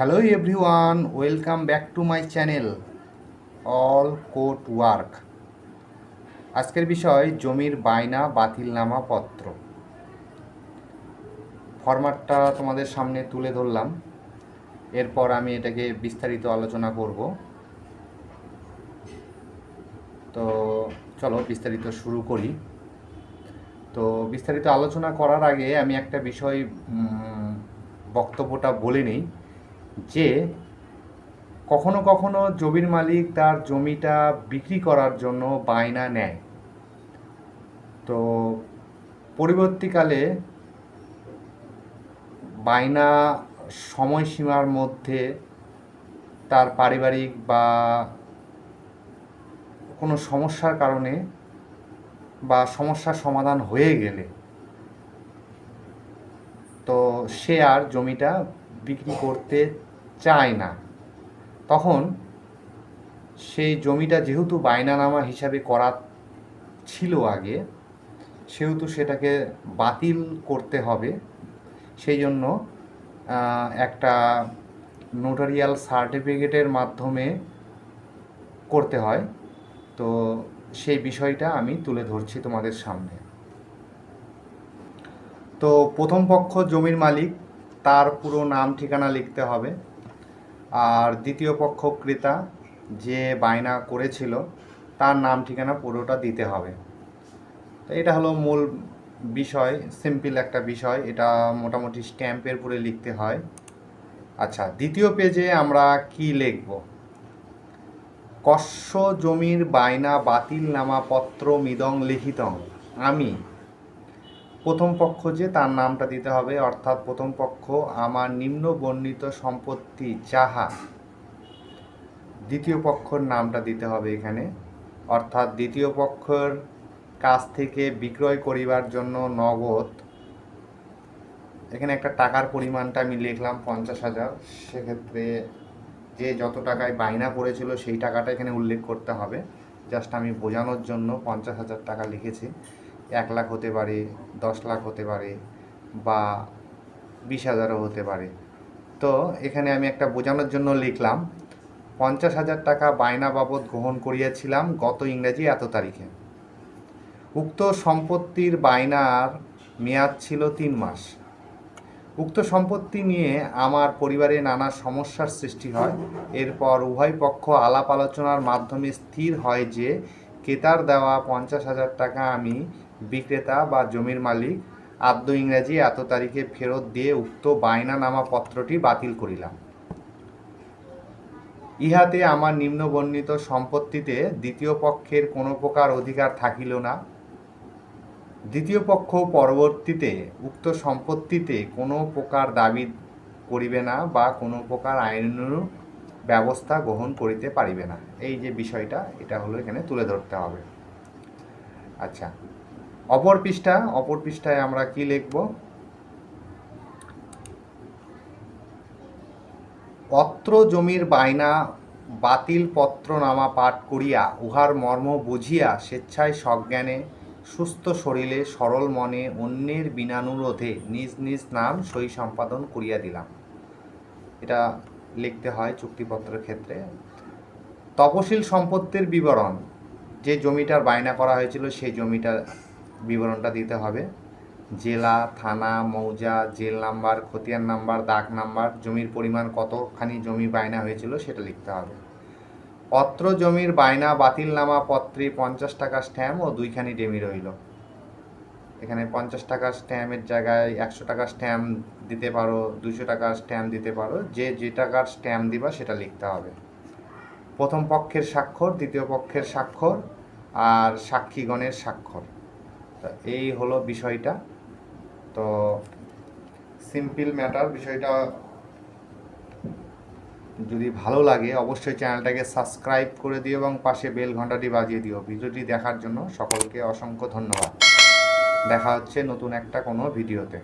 Hello everyone welcome back to my channel all court work আজকের বিষয়, জমির বায়না বাতিলনামা পত্র। ফরম্যাটটা তোমাদের সামনে তুলে ধরলাম। এরপর আমি এটাকে বিস্তারিত আলোচনা করব। তো চলো, বিস্তারিত শুরু করি। তো বিস্তারিত আলোচনা করার আগে আমি একটা বিষয় বক্তব্যটা বলে নিই। যে কখনো কখনো জমির মালিক তার জমিটা বিক্রি করার জন্য বায়না নেয়। তো পরবর্তীকালে বায়না সময়সীমার মধ্যে তার পারিবারিক বা কোনো সমস্যার কারণে বা সমস্যার সমাধান হয়ে গেলে তো সে আর জমিটা বিক্রি করতে চায় না। তখন সেই জমিটা যেহেতু বায়নানামা হিসাবে করা ছিল আগে, সেহেতু সেটাকে বাতিল করতে হবে। সেই জন্য একটা নোটারিয়াল সার্টিফিকেটের মাধ্যমে করতে হয়। তো সেই বিষয়টা আমি তুলে ধরছি তোমাদের সামনে। তো প্রথম পক্ষ জমির মালিক, তার পুরো নাম ঠিকানা লিখতে হবে। আর দ্বিতীয় পক্ষ ক্রেতা যে বায়না করেছিল, তার নাম ঠিকানা পুরোটা দিতে হবে। তো এটা হলো মূল বিষয়, সিম্পল একটা বিষয়। এটা মোটামুটি স্ট্যাম্পের উপরে লিখতে হয়। আচ্ছা দ্বিতীয় পেজে আমরা কি লিখব? কস্য জমির বায়না বাতিল নামা পত্র মিদং লিখিতং। আমি প্রথম পক্ষ যে তার নামটা দিতে হবে, অর্থাৎ প্রথম পক্ষ, আমার নিম্ন বর্ণিত সম্পত্তি যাহা। দ্বিতীয় পক্ষর নামটা দিতে হবে এখানে, অর্থাৎ দ্বিতীয় পক্ষর কাছ থেকে বিক্রয় করিবার জন্য নগদ। এখানে একটা টাকার পরিমাণটা আমি লিখলাম পঞ্চাশ হাজার। সেক্ষেত্রে যে যত টাকায় বায়না করেছিল সেই টাকাটা এখানে উল্লেখ করতে হবে। জাস্ট আমি বোঝানোর জন্য পঞ্চাশ হাজার টাকা লিখেছি। এক লাখ হতে পারে, দশ লাখ হতে পারে বা বিশ হাজারও হতে পারে। তো এখানে আমি একটা বোঝানোর জন্য লিখলাম, পঞ্চাশ হাজার টাকা বায়না বাবদ গ্রহণ করিয়াছিলাম গত ইংরেজি এত তারিখে। উক্ত সম্পত্তির বায়নার মেয়াদ ছিল তিন মাস। উক্ত সম্পত্তি নিয়ে আমার পরিবারে নানা সমস্যার সৃষ্টি হয়। এরপর উভয় পক্ষ আলাপ আলোচনার মাধ্যমে স্থির হয় যে ক্রেতার দেওয়া পঞ্চাশ হাজার টাকা আমি বিক্রেতা বা জমির মালিক আদ্য ইংরাজি এত তারিখে ফেরত দিয়ে উক্ত বায়নানামা পত্রটি বাতিল করিলাম। ইহাতে আমার নিম্নবর্ণিত সম্পত্তিতে দ্বিতীয় পক্ষের কোনো প্রকার অধিকার থাকিল না। দ্বিতীয় পক্ষ পরবর্তীতে উক্ত সম্পত্তিতে কোনো প্রকার দাবি করিবে না বা কোনো প্রকার আইনানুগ ব্যবস্থা গ্রহণ করিতে পারিবে না। এই যে বিষয়টা, এটা হলো এখানে তুলে ধরতে হবে। আচ্ছা অপর পৃষ্ঠা, অপর পৃষ্ঠায় আমরা কি লিখব? অত্র জমির বায়না বাতিল পত্রনামা পাঠ করিয়া উহার মর্ম বুঝিয়া স্বেচ্ছায় সজ্ঞানে, সুস্থ শরীরে, সরল মনে, অন্যের বিনানুরোধে নিজ নিজ নাম সই সম্পাদন করিয়া দিলাম। এটা লিখতে হয় চুক্তিপত্রের ক্ষেত্রে। তপশিল সম্পত্তির বিবরণ, যে জমিটার বায়না করা হয়েছিল সেই জমিটার বিবরণটা দিতে হবে। জেলা, থানা, মৌজা, জেল নাম্বার, খতিয়ান নাম্বার, দাগ নাম্বার, জমির পরিমাণ কতখানি জমি বায়না হয়েছিল সেটা লিখতে হবে। অত্র জমির বায়না বাতিলনামা পত্রে পঞ্চাশ টাকা স্ট্যাম্প ও দুইখানি ডেমি রইল। এখানে পঞ্চাশ টাকা স্ট্যাম্পের জায়গায় একশো টাকা স্ট্যাম্প দিতে পারো দুশো টাকার স্ট্যাম্প দিতে পারো, যে যে টাকার স্ট্যাম্প দিবা সেটা লিখতে হবে। প্রথম পক্ষের স্বাক্ষর, দ্বিতীয় পক্ষের স্বাক্ষর আর সাক্ষীগণের স্বাক্ষর। এই হলো বিষয়টা। তো সিম্পল ম্যাটার বিষয়টা যদি ভালো লাগে, অবশ্যই চ্যানেলটাকে সাবস্ক্রাইব করে দিও এবং পাশে বেল ঘন্টাটি বাজিয়ে দিও। ভিডিওটি দেখার জন্য সকলকে অসংখ্য ধন্যবাদ। দেখা হচ্ছে নতুন একটা কোনো ভিডিওতে।